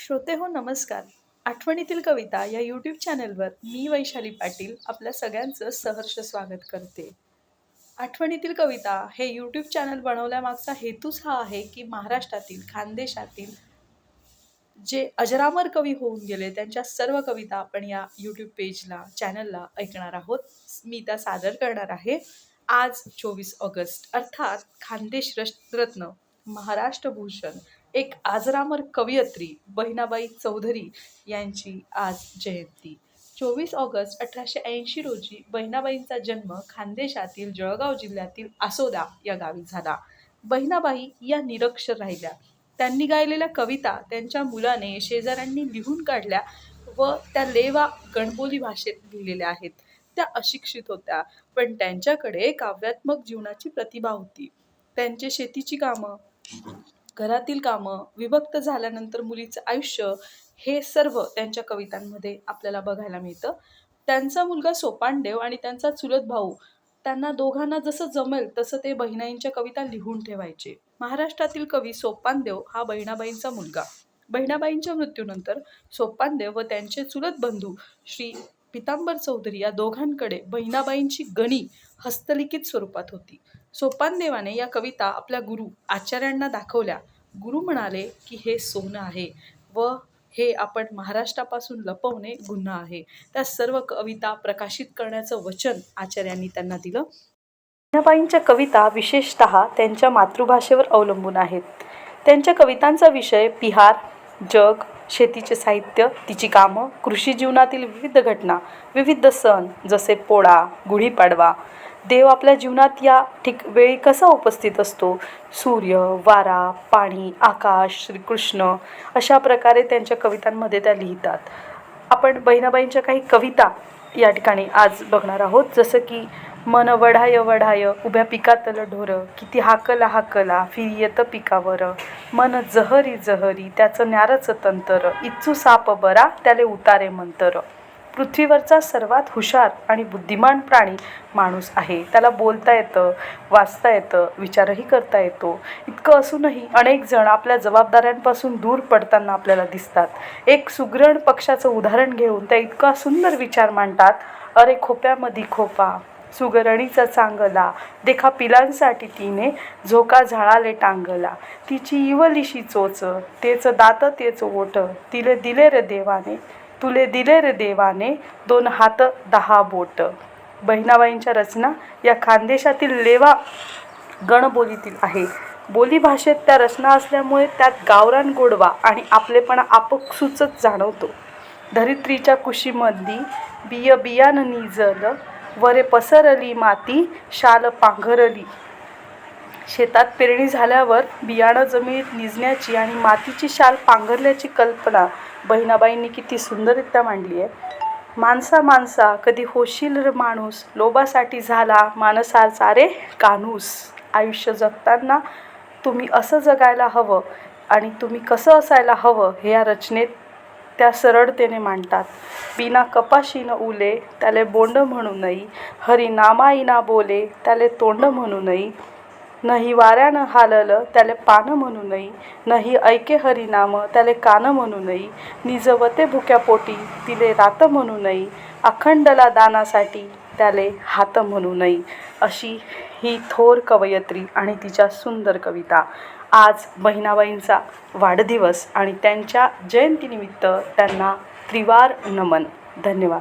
श्रोते हो नमस्कार. आठवणीतील कविता या यूट्यूब चॅनलवर मी वैशाली पाटील आपल्या सगळ्यांचं सहर्ष स्वागत करते. आठवणीतील कविता हे यूट्यूब चॅनल बनवल्यामागचा हेतूच हा आहे की महाराष्ट्रातील खानदेशातील जे अजरामर कवी होऊन गेले त्यांच्या सर्व कविता आपण या यूट्यूब पेजला चॅनलला ऐकणार आहोत. मी त्या सादर करणार आहे. आज चोवीस ऑगस्ट अर्थात खानदेश रत्न महाराष्ट्र भूषण एक आजरामर कवयित्री बहिणाबाई चौधरी यांची आज जयंती. चोवीस ऑगस्ट अठराशे ऐंशी रोजी बहिणाबाईंचा जन्म खानदेशातील जळगाव जिल्ह्यातील आसोदा या गावी झाला. बहिणाबाई या निरक्षर राहिल्या. त्यांनी गायलेल्या कविता त्यांच्या मुलाने शेजाऱ्यांनी लिहून काढल्या व त्या लेवा गणबोली भाषेत लिहिलेल्या आहेत. त्या अशिक्षित होत्या पण त्यांच्याकडे काव्यात्मक जीवनाची प्रतिभा होती. त्यांचे शेतीची कामं घरातील कामं विभक्त झाल्यानंतर मुलीचं आयुष्य हे सर्व त्यांच्या कवितांमध्ये आपल्याला बघायला मिळतं. त्यांचा मुलगा सोपानदेव आणि त्यांचा चुलत भाऊ त्यांना दोघांना जसं जमेल तसं ते बहिणाईंच्या कविता लिहून ठेवायचे. महाराष्ट्रातील कवी सोपानदेव हा बहिणाबाईंचा मुलगा. बहिणाबाईंच्या मृत्यूनंतर सोपानदेव व त्यांचे चुलत बंधू श्री पितांबर चौधरी या दोघांकडे बहिणाबाईंची गणी हस्तलिखित स्वरूपात होती. सोपानदेवाने या कविता आपल्या गुरु आचार्यांना दाखवल्या. गुरु म्हणाले की हे सोनं आहे व हे आपण महाराष्ट्रापासून लपवणे गुन्हा आहे. त्या सर्व कविता प्रकाशित करण्याचं वचन आचार्यांनी त्यांना दिलं. बहिणाबाईंच्या कविता विशेषत त्यांच्या मातृभाषेवर अवलंबून आहेत. त्यांच्या कवितांचा विषय पिहार जग शेतीचे साहित्य तिची कामं कृषी जीवनातील विविध घटना विविध सण जसे पोळा गुढीपाडवा देव आपल्या जीवनात या ठिक वेळी कसा उपस्थित असतो? सूर्य वारा पाणी आकाश श्रीकृष्ण अशा प्रकारे त्यांच्या कवितांमध्ये त्या लिहितात. आपण बहिणाबाईंच्या काही कविता या ठिकाणी आज बघणार आहोत. जसं की मन वढाय वढाय उभ्या पिकातलं ढोर किती हाकला हाकला फिरी येतं पिकावर. मन जहरी जहरी त्याचं न्यारचं तंतर इच्छू साप बरा त्याले उतारे मंतर. पृथ्वीवरचा सर्वात हुशार आणि बुद्धिमान प्राणी माणूस आहे. त्याला बोलता येतं वाचता येतं विचारही करता येतो. इतकं असूनही अनेक जण आपल्या जबाबदाऱ्यांपासून दूर पडताना आपल्याला दिसतात. एक सुगरण पक्षाचं उदाहरण घेऊन त्या इतका सुंदर विचार मांडतात अरे खोप्यामध्ये खोपा सुगरणीचा चांगला देखा पिलांसाठी तिने झोका झाळाले टांगला. तिची इवलिशी चोच तेच दात तेच ओट तिले दिले रे देवाने तुले दिले रे देवाने दोन हात दहा बोट. बहिणाबाईंच्या रचना या खानदेशातील लेवा गणबोलीतील आहे. बोलीभाषेत त्या रचना असल्यामुळे त्यात गावरान गोडवा आणि आपलेपणा आपसूचच जाणवतो. धरित्रीच्या कुशीमधली बिय बियान निजल वरे पसरली माती शाल पांघरली. शेतात पेरणी झाल्यावर बियाणं जमिनीत निजण्याची आणि मातीची शाल पांघरल्याची कल्पना बहिणाबाईंनी किती सुंदररित्या मांडली आहे. माणसा माणसा कधी होशील र माणूस लोभासाठी झाला माणसाचा रे कानूस. आयुष्य जगताना तुम्ही असं जगायला हवं आणि तुम्ही कसं असायला हवं हे या रचनेत त्या सरळतेने मांडतात. बिना कपाशीनं उले त्याले बोंड म्हणू नये हरी नामाईना बोले त्याले तोंड म्हणू नये नही वाऱ्यानं हाललं त्याले पानं म्हणू नये नही ऐके हरिनाम त्याले कानं म्हणू नये निजवते भुक्या पोटी तिले रात म्हणू नये अखंडला दानासाठी त्याले हात म्हणू नये अशी ही थोर कवयित्री आणि तिच्या सुंदर कविता. आज बहिणाबाईंचा वाढदिवस आणि त्यांच्या जयंतीनिमित्त त्यांना त्रिवार नमन. धन्यवाद.